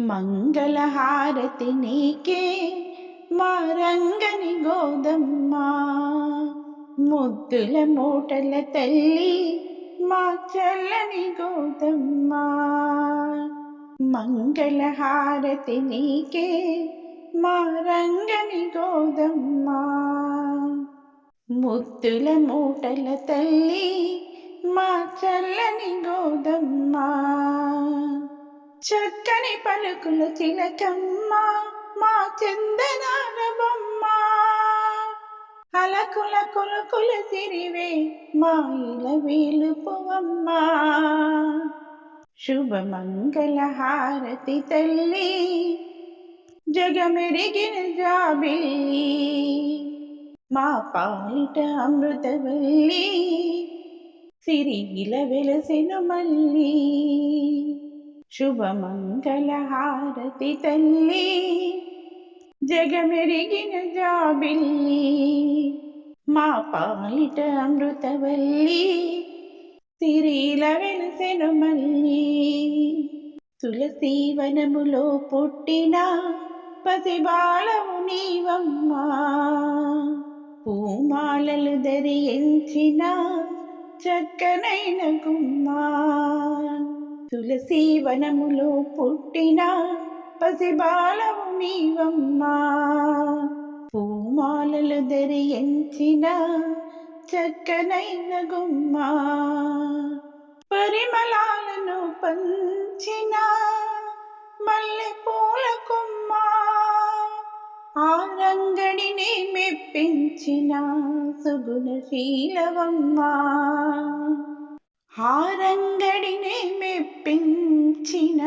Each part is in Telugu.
మంగళహారతి నీకే మా రంగని గోదమ్మ. ముద్దుల మూటల తల్లి మా చల్లని గోదమ్మ. మంగళహారతి నీకే మా రంగని గోదమ్మ. ముద్దుల మూటల తల్లి మా చల్లని గోదమ్మ. చక్కని పలుకులు చిలకమ్మ మా చందనాల బొమ్మ. అలకుల కులకుల తిరివే మా ఇల వేలుపువమ్మ శుభమంగళ హారతి తల్లి జగమెరిగిన జాబిల్లి. మా పాలిట అమృతవల్లి సిరిగిల వెలసెను మళ్ళీ శుభమంగళ హారతి తల్లి. జగమెరిగిన జాబిల్లి మా పాలిట అమృతవల్లి. సిరీల వెలసెను మల్లి తులసీవనములో పుట్టిన పసిబాలము నీవమ్మా. పూమాలలు ధరించిన చక్కనైన గుమ్మా తులసీవనములో పుట్టిన పసిబాలము నీవమ్మా. పూమాలలు ధరించిన చక్కనైన గుమ్మా. పరిమళాలను పంచిన మల్లె పూల కుమ్మా. ఆ రంగడిని మెప్పించిన సుగుణశీలవమ్మా హారంగడినే మెప్పించిన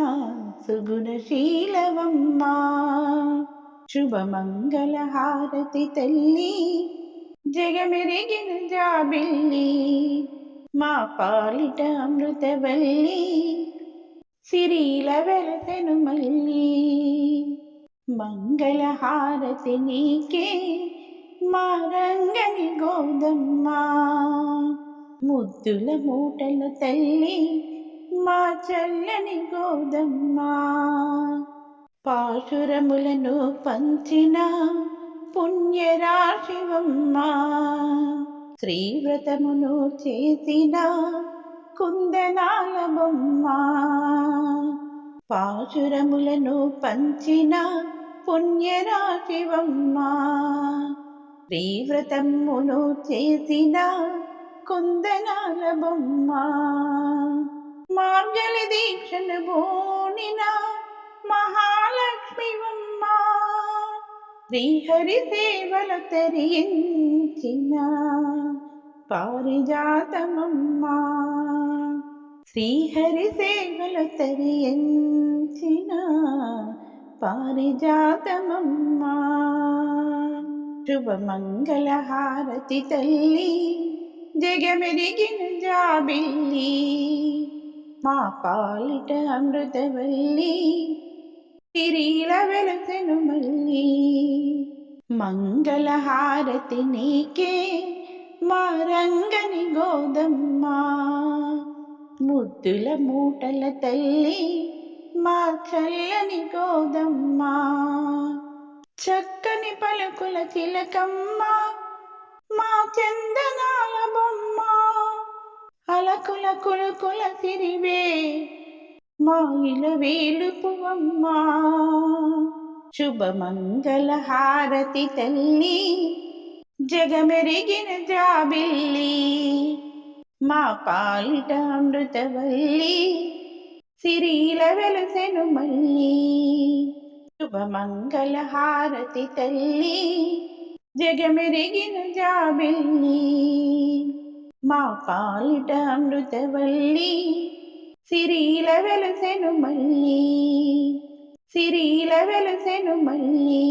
సుగుణశీలవమ్మా. శుభమంగళ హారతి తల్లి జగమెరిగిన జాబిల్లి మా పాలిట అమృతవల్లి సిరీల వెలసెను మళ్ళీ. మంగళ హారతి నీకే మా రంగని గోదమ్మా. ముద్దుల మూటల తల్లి మా చల్లని గోదమ్మ. పాశురములను పంచిన పుణ్యరాశివమ్మ. శ్రీవ్రతమును చేసిన కుందనాల బొమ్మ పాశురములను పంచిన పుణ్యరాశివమ్మ. శ్రీవ్రతమును చేసిన కుందనాల బొమ్మ మార్గలి దీక్షను బోనిన మహాలక్ష్మివమ్మ. శ్రీహరి సేవలు తెరించిన పారిజాతమమ్మ. శ్రీహరి సేవలు తెరించిన పారిజాతమమ్మ. శుభమంగళ హారతి తల్లి. జగమెరిగిన జాబిల్లి మా పాలిట అమృతవల్లి తిరిల వెలసెను మల్లి మంగళహారతి నీకే మా రంగని గోదమ్మ ముద్దుల మూటల తల్లి మా చల్లని గోదమ్మ. చక్కని పలుకుల చిలకమ్మ కులకుల సిరివే మాయిల ఇల వేలుపువమ్మ శుభమంగళ హారతి తల్లి జగమెరిగిన జాబిల్లి. మా పాలిట అమృతవల్లి సిరిల వెలసెను మల్లి శుభమంగళ హారతి తల్లి జగమెరిగిన జాబిల్లి. మా పాలిట అమృతవల్లి. సిరీల వెలసెను మళ్ళీ సిరీల వెలసెను మళ్ళీ.